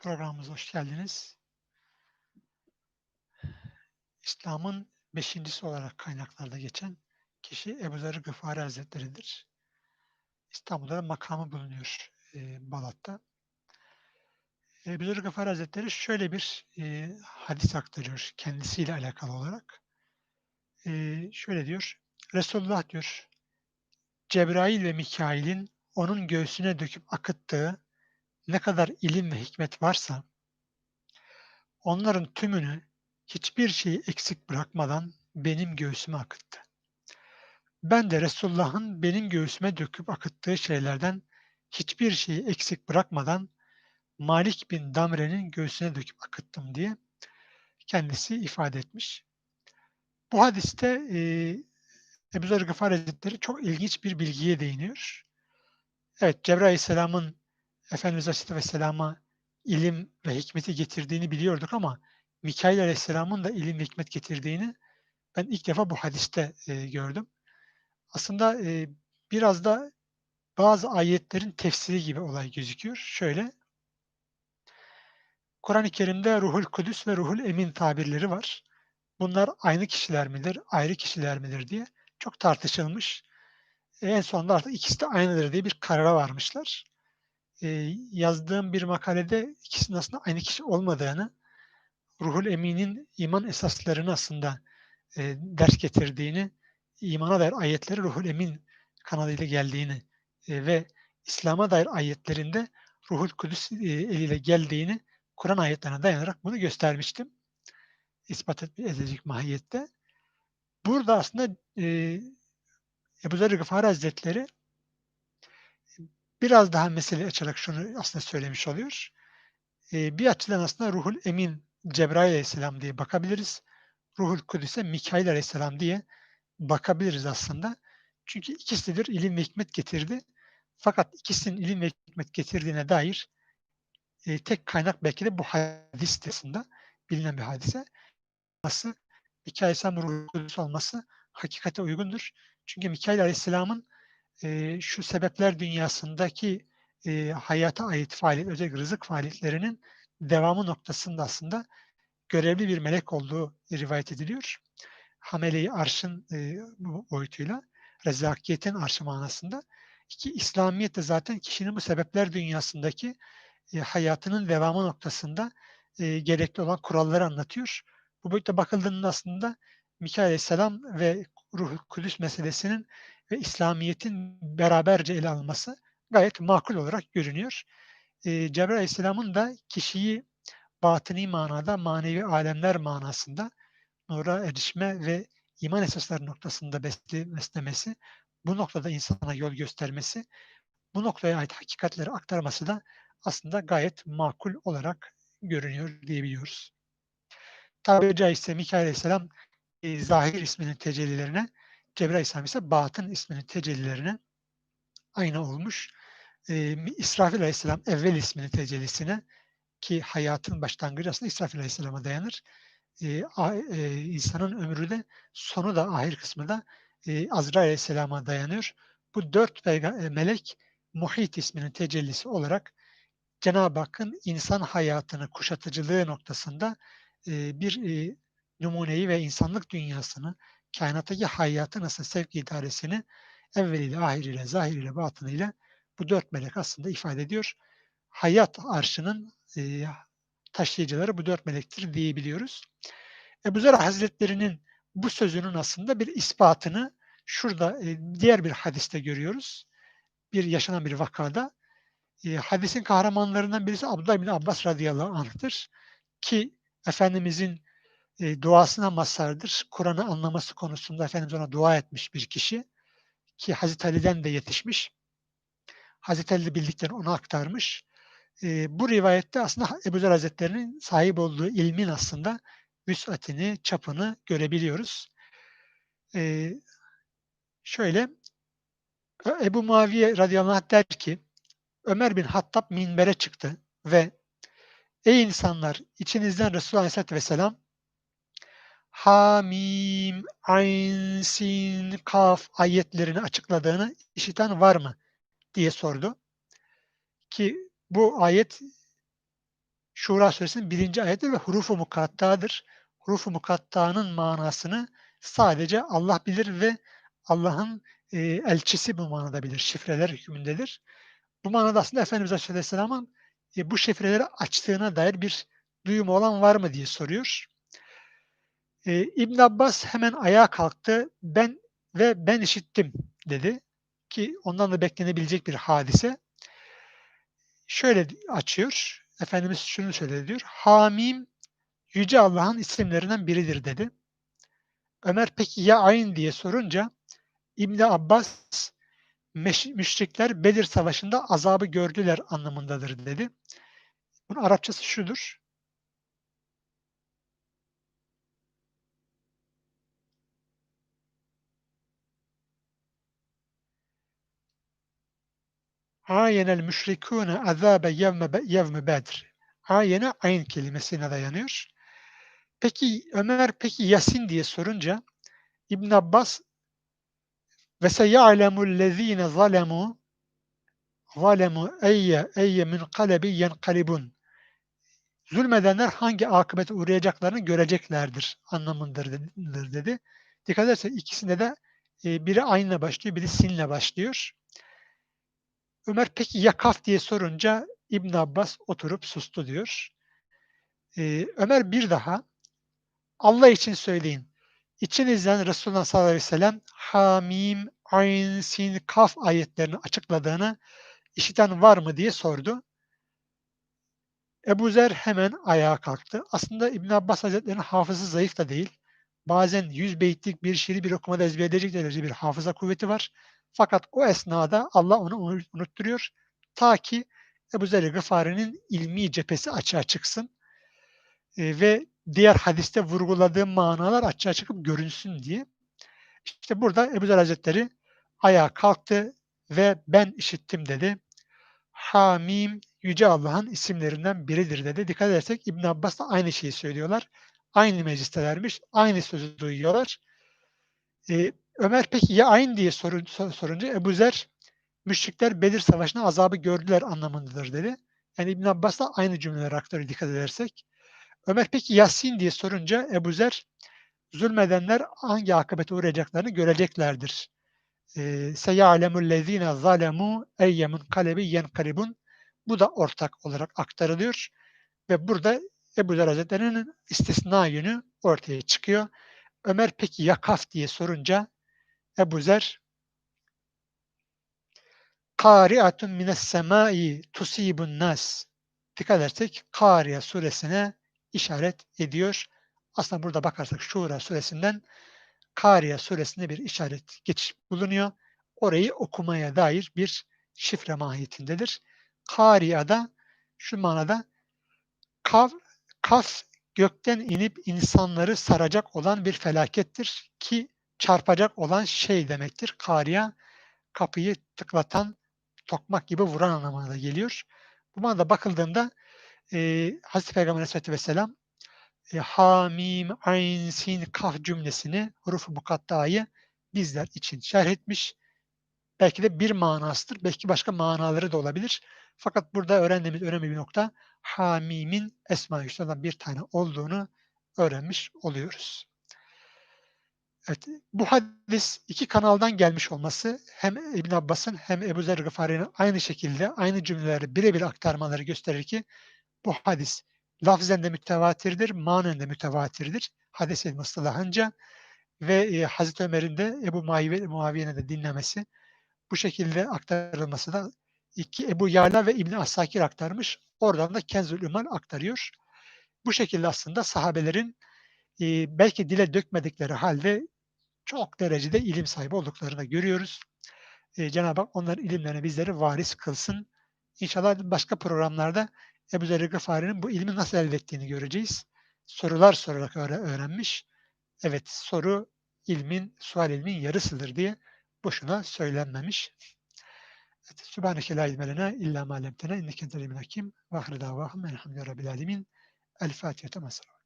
Programımıza hoş geldiniz. İslam'ın beşincisi olarak kaynaklarda geçen kişi Ebu Zer Gıfari Hazretleri'dir. İstanbul'da makamı bulunuyor e, Balat'ta. Ebu Zer Gıfari Hazretleri şöyle bir e, hadis aktarıyor kendisiyle alakalı olarak. E, şöyle diyor, Resulullah diyor, Cebrail ve Mikail'in onun göğsüne döküp akıttığı ne kadar ilim ve hikmet varsa onların tümünü hiçbir şeyi eksik bırakmadan benim göğsüme akıttı. Ben de Resulullah'ın benim göğsüme döküp akıttığı şeylerden hiçbir şeyi eksik bırakmadan Malik bin Damre'nin göğsüne döküp akıttım diye kendisi ifade etmiş. Bu hadiste e, Ebu Zer Gıfar Hazretleri çok ilginç bir bilgiye değiniyor. Evet Cebrail Aleyhisselam'ın Efendimiz Aleyhisselatü Vesselam'a ilim ve hikmeti getirdiğini biliyorduk ama Mikail Aleyhisselam'ın da ilim ve hikmet getirdiğini ben ilk defa bu hadiste e, gördüm. Aslında e, biraz da bazı ayetlerin tefsiri gibi olay gözüküyor. Şöyle, Kur'an-ı Kerim'de Ruhul Kudüs ve Ruhul Emin tabirleri var. Bunlar aynı kişiler midir, ayrı kişiler midir diye çok tartışılmış. En sonunda artık ikisi de aynıdır diye bir karara varmışlar. Ee, yazdığım bir makalede ikisinin aslında aynı kişi olmadığını, Ruhul Emin'in iman esaslarını aslında e, ders getirdiğini, imana dair ayetleri Ruhul Emin kanalıyla geldiğini e, ve İslam'a dair ayetlerinde Ruhul Kudüs e, eliyle geldiğini Kur'an ayetlerine dayanarak bunu göstermiştim. İspat edecek mahiyette. Burada aslında e, Ebu Zer Gıfari Hazretleri biraz daha mesele açarak şunu aslında söylemiş oluyor. E, bir açıdan aslında Ruhul Emin Cebrail Aleyhisselam diye bakabiliriz. Ruhul Kudüs'e Mikail Aleyhisselam diye bakabiliriz aslında. Çünkü ikisidir ilim ve hikmet getirdi. Fakat ikisinin ilim ve hikmet getirdiğine dair e, tek kaynak belki de bu hadis aslında bilinen bir hadise. Nasıl Mikail Aleyhisselam Kudüs olması hakikate uygundur. Çünkü Mikail Aleyhisselam'ın e, şu sebepler dünyasındaki e, hayata ait faaliyet, özellikle rızık faaliyetlerinin devamı noktasında aslında görevli bir melek olduğu rivayet ediliyor. Hamele-i Arş'ın e, bu boyutuyla rezakiyetin arşı manasında. Ki İslamiyet de zaten kişinin bu sebepler dünyasındaki e, hayatının devamı noktasında e, gerekli olan kuralları anlatıyor. Bu boyutta bakıldığında aslında Mikail Aleyhisselam ve Ruh Kudüs meselesinin ve İslamiyet'in beraberce ele alınması gayet makul olarak görünüyor. E, Cebrail Aleyhisselam'ın da kişiyi batıni manada, manevi alemler manasında nura erişme ve iman esasları noktasında beslemesi, bu noktada insana yol göstermesi, bu noktaya ait hakikatleri aktarması da aslında gayet makul olarak görünüyor diyebiliyoruz. Tabiri caizse Mikail Aleyhisselam e, zahir isminin tecellilerine, Cebrail Aleyhisselam ise batın isminin tecellilerine aynı olmuş. E, İsrafil Aleyhisselam evvel isminin tecellisine ki hayatın başlangıcı aslında İsrafil Aleyhisselam'a dayanır. E, a, e, insanın ömrü de sonu da ahir kısmı da e, Azrail Aleyhisselam'a dayanıyor. Bu dört melek muhit isminin tecellisi olarak Cenab-ı Hakk'ın insan hayatını kuşatıcılığı noktasında e, bir e, numuneyi ve insanlık dünyasını, kainattaki hayatı nasıl sevk idaresini evveliyle, ahiriyle, zahiriyle, batınıyla bu dört melek aslında ifade ediyor. Hayat arşının e, taşıyıcıları bu dört melektir diyebiliyoruz. Ebu Zer Hazretleri'nin bu sözünün aslında bir ispatını şurada e, diğer bir hadiste görüyoruz. Bir yaşanan bir vakada. E, hadisin kahramanlarından birisi Abdullah bin Abbas radıyallahu anh'tır. Ki Efendimizin e, duasına mazhardır. Kur'an'ı anlaması konusunda Efendimiz ona dua etmiş bir kişi. Ki Hazreti Ali'den de yetişmiş. Hazreti Ali bildiklerini ona aktarmış. E, bu rivayette aslında Ebu Zer Hazretleri'nin sahip olduğu ilmin aslında vüsatini, çapını görebiliyoruz. E, şöyle Ebu Muaviye radıyallahu anh der ki Ömer bin Hattab minbere çıktı ve Ey insanlar içinizden Resulullah Aleyhisselatü Vesselam Hamim, Ayn, Sin, Kaf ayetlerini açıkladığını işiten var mı? diye sordu. Ki bu ayet Şura suresinin birinci ayeti ve hurufu mukattadır. Hurufu mukattanın manasını sadece Allah bilir ve Allah'ın e, elçisi bu manada bilir. Şifreler hükmündedir. Bu manada aslında Efendimiz Aleyhisselam'ın e, bu şifreleri açtığına dair bir duyumu olan var mı diye soruyor. E, İbn Abbas hemen ayağa kalktı. Ben ve ben işittim dedi ki ondan da beklenebilecek bir hadise. Şöyle açıyor. Efendimiz şunu söyledi diyor. Hamim Yüce Allah'ın isimlerinden biridir dedi. Ömer peki ya ayn diye sorunca İbn Abbas müşrikler Bedir Savaşı'nda azabı gördüler anlamındadır dedi. Bunun Arapçası şudur. Ayenel müşrikûne azâbe yevme, yevme bedr. Ayene ayn kelimesine dayanıyor. Peki Ömer peki Yasin diye sorunca İbn Abbas ve seya'lemul lezîne zalemu zalemu eyye eyye min kalebi yenkalibun. Zulmedenler hangi akıbete uğrayacaklarını göreceklerdir anlamındadır dedi. Dikkat ederseniz ikisinde de e, biri aynla başlıyor, biri sinle başlıyor. Ömer peki ya kaf diye sorunca İbn Abbas oturup sustu diyor. Ee, Ömer bir daha Allah için söyleyin. İçinizden Resulullah sallallahu aleyhi ve sellem Hamim, Ayn, Sin, Kaf ayetlerini açıkladığını işiten var mı diye sordu. Ebu Zer hemen ayağa kalktı. Aslında İbn Abbas Hazretleri'nin hafızı zayıf da değil. Bazen yüz beytlik bir şiiri bir okumada ezberleyecek derece bir hafıza kuvveti var. Fakat o esnada Allah onu unutturuyor. Ta ki Ebu Zer Gıfari'nin ilmi cephesi açığa çıksın. E, ve diğer hadiste vurguladığı manalar açığa çıkıp görünsün diye. İşte burada Ebu Zer Hazretleri ayağa kalktı ve ben işittim dedi. Hamim Yüce Allah'ın isimlerinden biridir dedi. Dikkat edersek İbn Abbas da aynı şeyi söylüyorlar. Aynı meclistelermiş, aynı sözü duyuyorlar. Ee, Ömer peki ya aynı diye sorun, sorunca Ebu Zer müşrikler Bedir Savaşı'nda azabı gördüler anlamındadır dedi. Yani İbn Abbas da aynı cümleler aktarıyor dikkat edersek. Ömer peki Yasin diye sorunca Ebu Zer zulmedenler hangi akıbete uğrayacaklarını göreceklerdir. Ee, Seyyalemul lezine zalemu eyyemun kalebi yenkalibun bu da ortak olarak aktarılıyor ve burada Ebu Zer Hazretleri'nin istisna yönü ortaya çıkıyor. Ömer peki ya kaf diye sorunca Ebu Zer Kari'atun mines semai tusibun nas dikkat edersek Kariye suresine işaret ediyor. Aslında burada bakarsak Şura suresinden Kariye suresinde bir işaret geçiş bulunuyor. Orayı okumaya dair bir şifre mahiyetindedir. Kariya'da şu manada kav, kaf gökten inip insanları saracak olan bir felakettir ki çarpacak olan şey demektir. Kariya kapıyı tıklatan, tokmak gibi vuran anlamına da geliyor. Bu manada bakıldığında e, Hazreti Peygamber Aleyhisselatü Vesselam e, Hamim, Ayn, Sin, Kaf cümlesini huruf-u mukattayı bizler için şerh etmiş. Belki de bir manasıdır. Belki başka manaları da olabilir. Fakat burada öğrendiğimiz önemli bir nokta Hamim'in Esma-i bir tane olduğunu öğrenmiş oluyoruz. Evet, bu hadis iki kanaldan gelmiş olması hem İbn Abbas'ın hem Ebu Zer Gıfari'nin aynı şekilde aynı cümleleri birebir aktarmaları gösterir ki bu hadis lafzen de mütevatirdir, manen de mütevatirdir. Hadis ilmi ıstılahınca ve e, Hazreti Ömer'in de Ebu Muaviye'nin de dinlemesi bu şekilde aktarılması da iki Ebu Yala ve İbni Asakir aktarmış. Oradan da Kenzül Ümal aktarıyor. Bu şekilde aslında sahabelerin e, belki dile dökmedikleri halde çok derecede ilim sahibi olduklarını görüyoruz. E, Cenab-ı Hak onların ilimlerini bizleri varis kılsın. İnşallah başka programlarda Ebu Zer Gıfari'nin bu ilmi nasıl elde ettiğini göreceğiz. Sorular sorarak öğrenmiş. Evet soru ilmin, sual ilmin yarısıdır diye boşuna söylenmemiş. Evet, Sübhaneke la ilme lena illa ma lemtena inneke entel hakim ve ahire davahum elhamdülillahi rabbil alemin. El Fatiha.